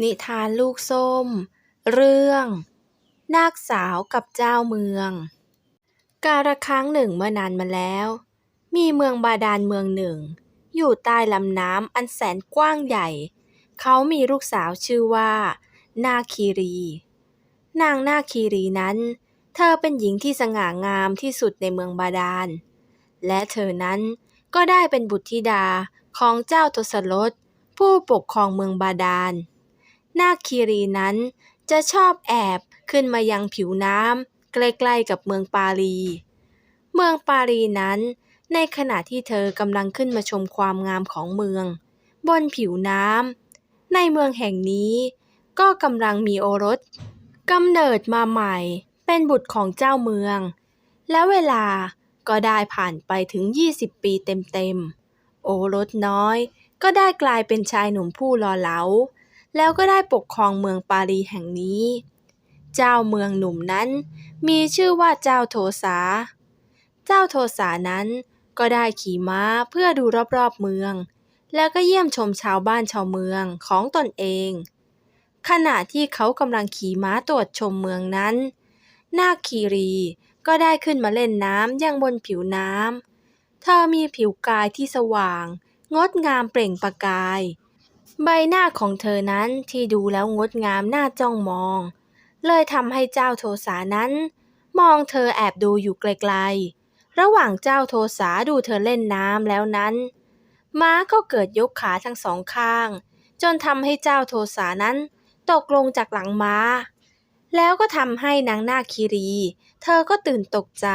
นิทานลูกส้ม เรื่อง นาคสาวกับเจ้าเมือง กาละครั้งหนึ่งเมื่อนานมาแล้ว มีเมืองบาดาลเมืองหนึ่ง อยู่ใต้ลำน้ำอันแสนกว้างใหญ่ เขามีลูกสาวชื่อว่า นาคีรี นางนาคีรีนั้น เธอเป็นหญิงที่สง่างามที่สุดในเมืองบาดาล และเธอนั้นก็ได้เป็นบุตรธิดาของเจ้าทศรถผู้ปกครองเมืองบาดาล นาคคีรีนั้น จะชอบแอบขึ้นมายังผิวน้ำใกล้ๆกับเมืองปาลีเมืองปาลีนั้น ในขณะที่เธอกำลังขึ้นมาชมความงามของเมือง บนผิวน้ำในเมืองแห่งนี้ก็กำลังมีโอรสกำเนิดมาใหม่เป็นบุตรของเจ้าเมือง และเวลาก็ได้ผ่านไปถึง 20 ปีเต็มๆ โอรสน้อยก็ได้กลายเป็นชายหนุ่มผู้หล่อเหลา แล้วก็ได้ปกครองเมืองปารีแห่งนี้ เจ้าเมืองหนุ่มนั้นมีชื่อว่าเจ้าโทสา เจ้าโทสานั้นก็ได้ขี่ม้าเพื่อดูรอบๆเมือง แล้วก็เยี่ยมชมชาวบ้านชาวเมืองของตนเอง ขณะที่เขากำลังขี่ม้าตรวจชมเมืองนั้น นาคคีรีก็ได้ขึ้นมาเล่นน้ำยังบนผิวน้ำ เธอมีผิวกายที่สว่าง งดงามเปล่งประกาย ใบหน้าของเธอนั้นที่ดูแล้วงดงามน่าจ้องมอง เลยทำให้เจ้าโทสานั้น มองเธอแอบดูอยู่ไกลๆ ระหว่างเจ้าโทสาดูเธอเล่นน้ำแล้วนั้น ม้าก็เกิดยกขาทั้งสองข้าง จนทำให้เจ้าโทสานั้น ตกลงจากหลังม้า แล้วก็ทำให้นางนาคคีรี เธอก็ตื่นตกใจ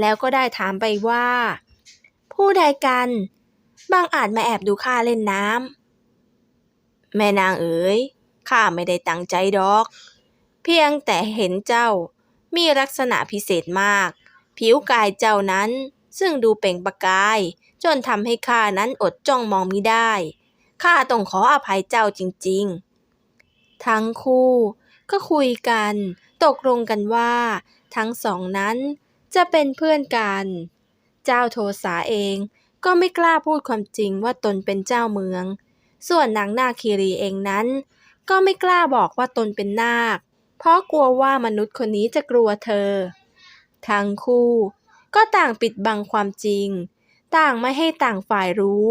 แล้วก็ได้ถามไปว่า ผู้ใดกัน บางอาจมาแอบดูข้าเล่นน้ำ แม่นางเอ๋ยข้าไม่ได้ตั้งใจดอก เพียงแต่เห็นเจ้ามีลักษณะพิเศษมาก ผิวกายเจ้านั้นซึ่งดูเปล่งประกาย จนทำให้ข้านั้นอดจ้องมองมิได้ข้าต้องขออภัยเจ้าจริง ๆ ทั้งคู่ก็คุยกันตกลงกันว่า ทั้งสองนั้นจะเป็นเพื่อนกัน เจ้าโทสาเองก็ไม่กล้าพูดความจริงว่าตนเป็นเจ้าเมือง ส่วนนางนาคีรีเองนั้น ก็ไม่กล้าบอกว่าตนเป็นนาค เพราะกลัวว่ามนุษย์คนนี้จะกลัวเธอ ทั้งคู่ ก็ต่างปิดบังความจริง ต่างไม่ให้ต่างฝ่ายรู้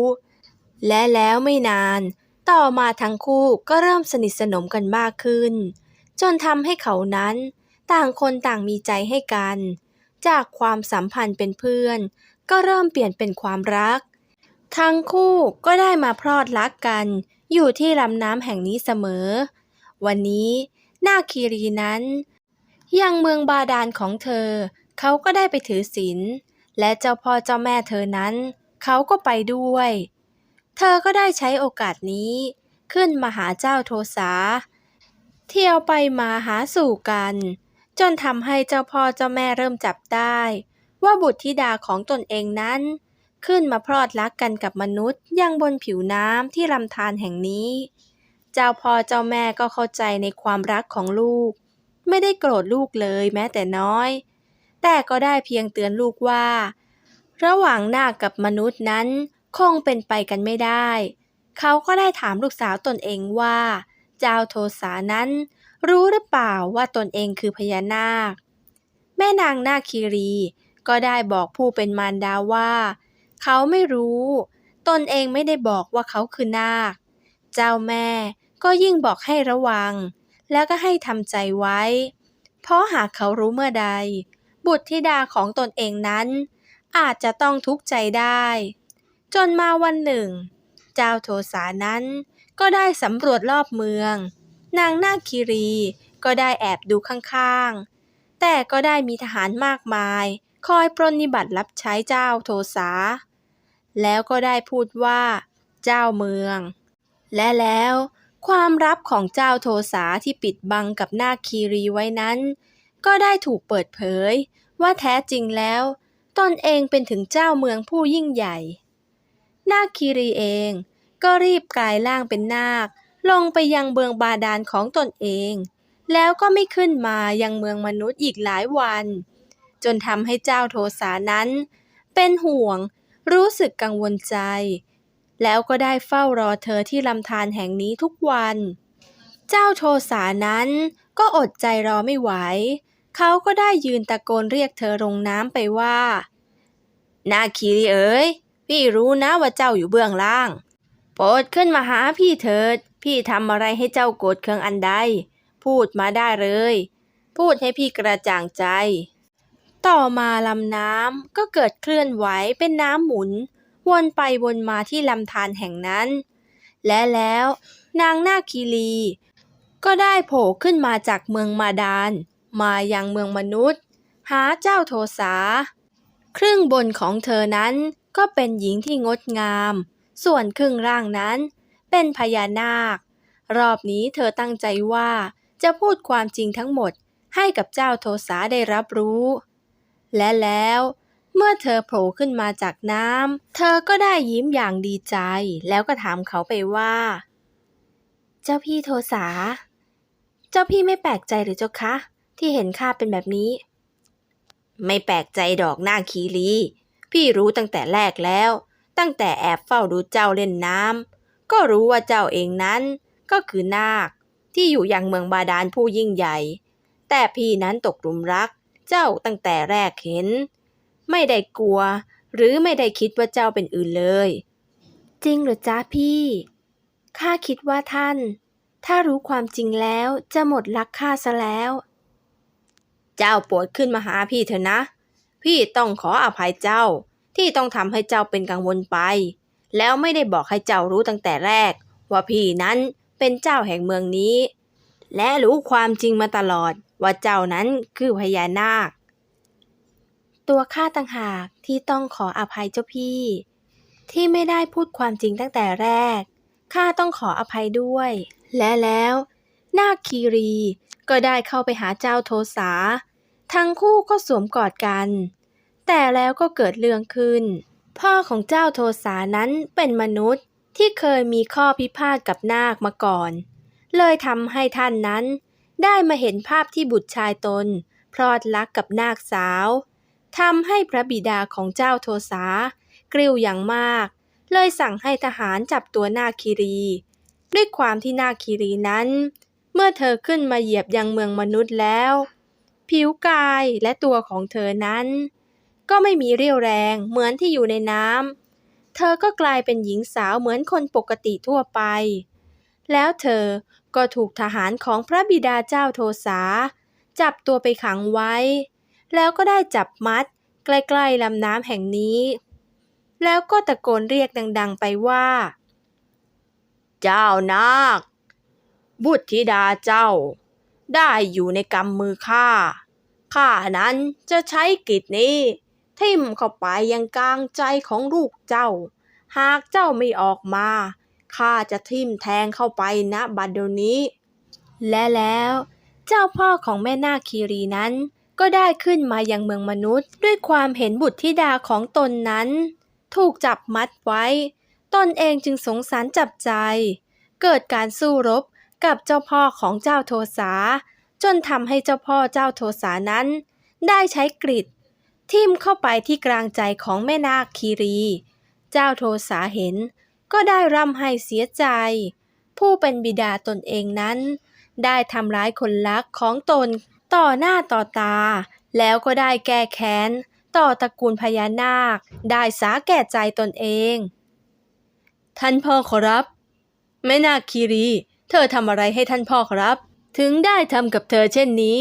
และแล้วไม่นาน ต่อมาทั้งคู่ก็เริ่มสนิทสนมกันมากขึ้น จนทำให้เขานั้น ต่างคนต่างมีใจให้กัน จากความสัมพันธ์เป็นเพื่อน ก็เริ่มเปลี่ยนเป็นความรัก ทั้งคู่ก็ได้มาพลอดรักกัน อยู่ที่ลำน้ำแห่งนี้เสมอ วันนี้นาคคีรีนั้น ยังเมืองบาดาลของเธอ เขาก็ได้ไปถือศีลและเจ้าพ่อเจ้าแม่เธอนั้น เขาก็ไปด้วย เธอก็ได้ใช้โอกาสนี้ ขึ้นมาหาเจ้าโทสา เที่ยวไปมาหาสู่กัน จนทำให้เจ้าพ่อเจ้าแม่เริ่มจับได้ ว่าบุตรธิดาของตนเองนั้น ขึ้นมาพลอดรักกันกับมนุษย์ยังบนผิวน้ำที่ลำธารแห่งนี้ เจ้าพ่อเจ้าแม่ก็เข้าใจในความรักของลูก ไม่ได้โกรธลูกเลยแม้แต่น้อย แต่ก็ได้เพียงเตือนลูกว่า ระหว่างนาคกับมนุษย์นั้นคงเป็นไปกันไม่ได้ เขาก็ได้ถามลูกสาวตนเองว่า เจ้าโทสานั้น รู้หรือเปล่าว่าตนเองคือพญานาค แม่นางนาคคีรีก็ได้บอกผู้เป็นมารดาว่า เขาไม่รู้ ตนเองไม่ได้บอกว่าเขาคือนาค เจ้าแม่ก็ยิ่งบอกให้ระวัง แล้วก็ให้ทำใจไว้ เพราะหากเขารู้เมื่อใด บุตรธิดาของตนเองนั้น อาจจะต้องทุกข์ใจได้ จนมาวันหนึ่ง เจ้าโทสานั้นก็ได้สำรวจรอบเมือง นางนาคคีรีก็ได้แอบดูข้างๆ แต่ก็ได้มีทหารมากมาย คอยปรนนิบัติรับใช้เจ้าโทสา แล้วก็ได้พูดว่า เจ้าเมือง และแล้วความลับของเจ้าโทสาที่ปิดบังกับนาคคีรีไว้นั้น ก็ได้ถูกเปิดเผย ว่าแท้จริงแล้ว ตนเองเป็นถึงเจ้าเมืองผู้ยิ่งใหญ่ นาคคีรีเองก็รีบกลายร่างเป็นนาค ลงไปยังเมืองบาดาลของตนเอง แล้วก็ไม่ขึ้นมายังเมืองมนุษย์อีกหลายวัน จนทำให้เจ้าโทสานั้น เป็นห่วง รู้สึกกังวลใจ แล้วก็ได้เฝ้ารอเธอที่ลำธารแห่งนี้ทุกวัน เจ้าโทสานั้นก็อดใจรอไม่ไหว เขาก็ได้ยืนตะโกนเรียกเธอลงน้ำไปว่า นาคีรีเอ๋ย พี่รู้นะว่าเจ้าอยู่เบื้องล่าง โปรดขึ้นมาหาพี่เถิด พี่ทำอะไรให้เจ้าโกรธเคืองอันใด พูดมาได้เลย พูดให้พี่กระจ่างใจ ต่อมาลำน้ำก็เกิดเคลื่อนไหวเป็นน้ำหมุน วนไปวนมาที่ลำธารแห่งนั้น และแล้วนางนาคีรี ก็ได้โผล่ขึ้นมาจากเมืองมาดาน มายังเมืองมนุษย์ หาเจ้าโทสา ครึ่งบนของเธอนั้นก็เป็นหญิงที่งดงาม ส่วนครึ่งล่างนั้น เป็นพญานาค รอบนี้เธอตั้งใจว่าจะพูดความจริงทั้งหมดให้กับเจ้าโทสาได้รับรู้ และแล้วเมื่อเธอโผล่ขึ้นมาจากน้ำ เธอก็ได้ยิ้มอย่างดีใจ แล้วก็ถามเขาไปว่า เจ้าพี่โทสา เจ้าพี่ไม่แปลกใจหรือเจ้าคะ ที่เห็นข้าเป็นแบบนี้ ไม่แปลกใจดอกหน้าคีรี พี่รู้ตั้งแต่แรกแล้ว ตั้งแต่แอบเฝ้าดูเจ้าเล่นน้ำ ก็รู้ว่าเจ้าเองนั้น ก็คือนาค ที่อยู่อยังเมืองบาดาลผู้ยิ่งใหญ่ แต่พี่นั้นตกหลุมรัก เจ้าตั้งแต่แรกเห็น ไม่ได้กลัว หรือไม่ได้คิดว่าเจ้าเป็นอื่นเลย จริงหรือจ้าพี่ ข้าคิดว่าท่าน ถ้ารู้ความจริงแล้วจะหมดรักข้าซะแล้ว เจ้าโปรดขึ้นมาหาพี่เถอะนะ พี่ต้องขออภัยเจ้าที่ต้องทำให้เจ้าเป็นกังวลไป แล้วไม่ได้บอกให้เจ้ารู้ตั้งแต่แรก ว่าพี่นั้นเป็นเจ้าแห่งเมืองนี้ และรู้ความจริงมาตลอด ว่าเจ้านั้นคือพญานาค ตัวข้าต่างหากที่ต้องขออภัยเจ้าพี่ ที่ไม่ได้พูดความจริงตั้งแต่แรก ข้าต้องขออภัยด้วย และแล้วนาคคีรีก็ได้เข้าไปหาเจ้าโทสา ทั้งคู่ก็สวมกอดกัน แต่แล้วก็เกิดเรื่องขึ้น พ่อของเจ้าโทสานั้นเป็นมนุษย์ที่เคยมีข้อพิพาทกับนาคมาก่อน เลยทำให้ท่านนั้น ได้มาเห็นภาพที่บุตรชายตน พลอดรักกับนาคสาวทำให้พระบิดาของเจ้าโทสากริ้วอย่างมาก เลยสั่งให้ทหารจับตัวนาคคีรี ด้วยความที่นาคคีรีนั้น เมื่อเธอขึ้นมาเหยียบยังเมืองมนุษย์แล้ว ผิวกายและตัวของเธอนั้น ก็ไม่มีเรี่ยวแรงเหมือนที่อยู่ในน้ำเธอก็กลายเป็นหญิงสาวเหมือนคนปกติทั่วไป แล้วเธอ ก็ถูกทหารของพระบิดาเจ้าโทสา จับตัวไปขังไว้ แล้วก็ได้จับมัดใกล้ๆลำน้ำแห่งนี้ แล้วก็ตะโกนเรียกดัง ๆ ไปว่า เจ้านาค บุตรธิดาเจ้า ได้อยู่ในกำมือข้า ข้านั้นจะใช้กิจนี้ ทิ่มเข้าไปยังกลางใจของลูกเจ้า หากเจ้าไม่ออกมา ข้าจะทิ่มแทงเข้าไปณบัดเดี๋ยวนี้ และแล้วเจ้าพ่อของแม่นาคคีรีนั้น ก็ได้ขึ้นมายังเมืองมนุษย์ ด้วยความเห็นบุตรธิดาของตนนั้น ถูกจับมัดไว้ ตนเองจึงสงสารจับใจ เกิดการสู้รบกับเจ้าพ่อของเจ้าโทสาจนทำให้เจ้าพ่อเจ้าโทสานั้น ได้ใช้กริดทิ่มเข้าไปที่กลางใจของแม่นาคคีรี เจ้าโทสาเห็น ก็ได้ร่ำไห้เสียใจ ผู้เป็นบิดาตนเองนั้น ได้ทำร้ายคนรักของตนต่อหน้าต่อตา แล้วก็ได้แก้แค้น ต่อตระกูลพญานาค ได้สาแก่ใจตนเอง ท่านพ่อขอรับแม่นาคคีรี เธอทำอะไรให้ท่านพ่อครับ ถึงได้ทำกับเธอเช่นนี้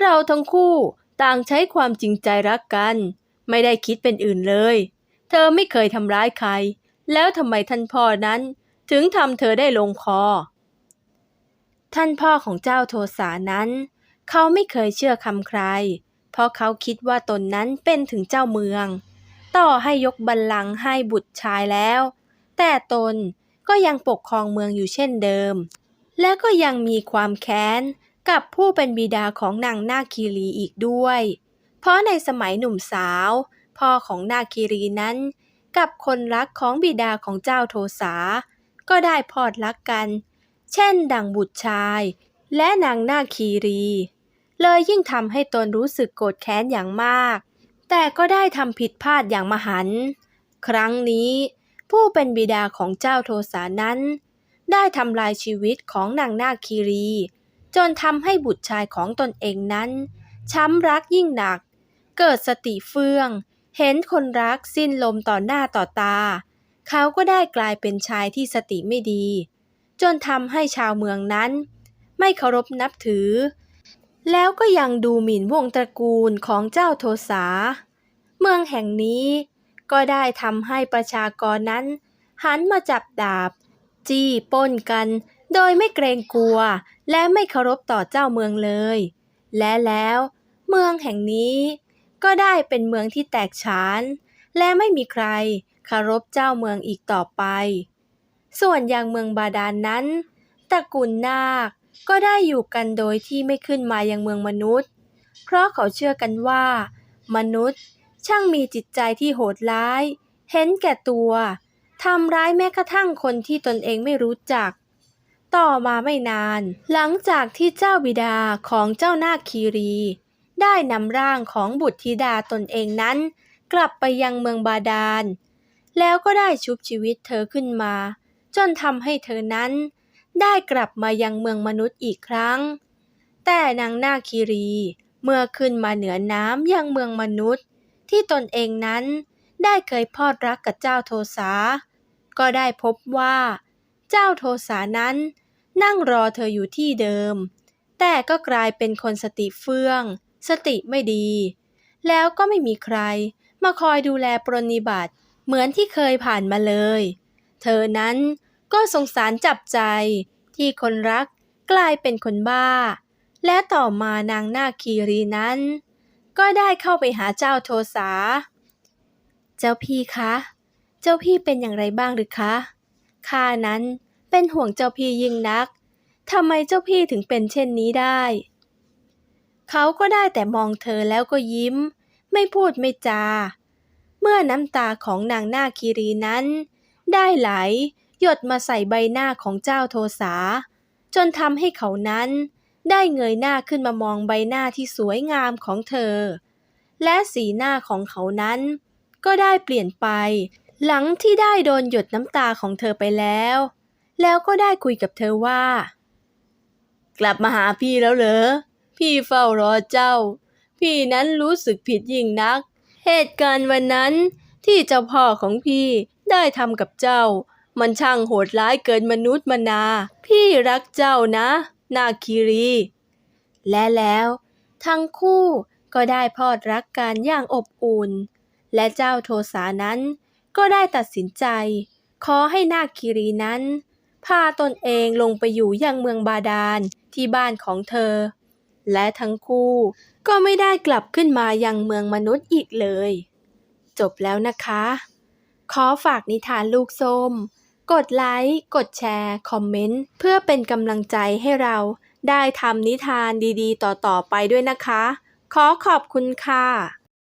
เราทั้งคู่ต่างใช้ความจริงใจรักกัน ไม่ได้คิดเป็นอื่นเลย เธอไม่เคยทำร้ายใคร แล้วทำไมท่านพ่อนั้น ถึงทำเธอได้ลงคอ ท่านพ่อของเจ้าโทสานั้น เขาไม่เคยเชื่อคำใคร เพราะเขาคิดว่าตนนั้นเป็นถึงเจ้าเมือง ต่อให้ยกบัลลังก์ให้บุตรชายแล้ว แต่ตนก็ยังปกครองเมืองอยู่เช่นเดิม และก็ยังมีความแค้นกับผู้เป็นบิดาของนางนาคีรีอีกด้วย เพราะในสมัยหนุ่มสาว พ่อของนาคคีรีนั้น กับคนรักของบิดาของเจ้าโทสา ก็ได้พอดรักกัน เช่นดังบุตรชาย และนางนาคีรี เลยยิ่งทำให้ตนรู้สึกโกรธแค้นอย่างมาก แต่ก็ได้ทำผิดพลาดอย่างมหันต์ครั้งนี้ ผู้เป็นบิดาของเจ้าโทสานั้น ได้ทำลายชีวิตของนางนาคคีรี จนทำให้บุตรชายของตนเองนั้น ช้ำรักยิ่งหนัก เกิดสติเฟื่อง เห็นคนรักสิ้นลมต่อหน้าต่อตา เขาก็ได้กลายเป็นชายที่สติไม่ดี จนทำให้ชาวเมืองนั้น ไม่เคารพนับถือ แล้วก็ยังดูหมิ่นวงศ์ตระกูลของเจ้าโทสา เมืองแห่งนี้ก็ได้ทำให้ประชากรนั้น หันมาจับดาบ จี้ป้นกัน โดยไม่เกรงกลัว และไม่เคารพต่อเจ้าเมืองเลย และแล้ว เมืองแห่งนี้ ก็ได้เป็นเมืองที่แตกฉาน และไม่มีใครคารพเจ้าเมืองอีกต่อไป ส่วนอยังเมืองบาดาลนนั้นตระกูลนาคก็ได้อยู่กันโดยที่ไม่ขึ้นมายังเมืองมนุษย์ เพราะเขาเชื่อกันว่า มนุษย์ช่างมีจิตใจที่โหดร้าย เห็นแก่ตัวทำร้ายแม้กระทั่งคนที่ตนเองไม่รู้จัก ต่อมาไม่นาน หลังจากที่เจ้าบิดาของเจ้านาคคีรี ได้นำร่างของบุตรธิดาตนเองนั้น กลับไปยังเมืองบาดาล แล้วก็ได้ชุบชีวิตเธอขึ้นมา จนทำให้เธอนั้น ได้กลับมายังเมืองมนุษย์อีกครั้ง แต่นางนาคีรีเมื่อขึ้นมาเหนือน้ำยังเมืองมนุษย์ ที่ตนเองนั้นได้เคยพอดรักกับเจ้าโทสา ก็ได้พบว่า เจ้าโทสานั้น นั่งรอเธออยู่ที่เดิม แต่ก็กลายเป็นคนสติเฟื่อง สติไม่ดี แล้วก็ไม่มีใคร มาคอยดูแลปรนนิบัติเหมือนที่เคยผ่านมาเลย เธอนั้นก็สงสารจับใจ ที่คนรักกลายเป็นคนบ้า และต่อมานางนาคคีรีนั้น ก็ได้เข้าไปหาเจ้าโทสา เจ้าพี่คะ เจ้าพี่เป็นอย่างไรบ้างหรือคะข้านั้นเป็นห่วงเจ้าพี่ยิ่งนักทำไมเจ้าพี่ถึงเป็นเช่นนี้ได้ เขาก็ได้แต่มองเธอแล้วก็ยิ้ม ไม่พูดไม่จา เมื่อน้ำตาของนางนาคคีรีนั้น ได้ไหลหยดมาใส่ใบหน้าของเจ้าโทสา จนทำให้เขานั้น ได้เงยหน้าขึ้นมามองใบหน้าที่สวยงามของเธอ และสีหน้าของเขานั้น ก็ได้เปลี่ยนไป หลังที่ได้โดนหยดน้ำตาของเธอไปแล้ว แล้วก็ได้คุยกับเธอว่า กลับมาหาพี่แล้วเหรอ พี่เฝ้ารอเจ้า พี่นั้นรู้สึกผิดยิ่งนัก เหตุการณ์วันนั้นที่เจ้าพ่อของพี่ได้ทำกับเจ้า มันช่างโหดร้ายเกินมนุษย์มนา พี่รักเจ้านะ นาคีรี และแล้วทั้งคู่ก็ได้พอดรักกันอย่างอบอุ่น และเจ้าโทสานั้นก็ได้ตัดสินใจ ขอให้นาคคีรีนั้น พาตนเองลงไปอยู่ยังเมืองบาดาลที่บ้านของเธอ และทั้งคู่ก็ไม่ได้กลับขึ้นมายังเมืองมนุษย์อีกเลย จบแล้วนะคะ ขอฝากนิทานลูกส้ม กดไลค์ กดแชร์ คอมเมนต์ เพื่อเป็นกำลังใจให้เราได้ทำนิทานดีๆ ต่อๆไปด้วยนะคะ ขอขอบคุณค่ะ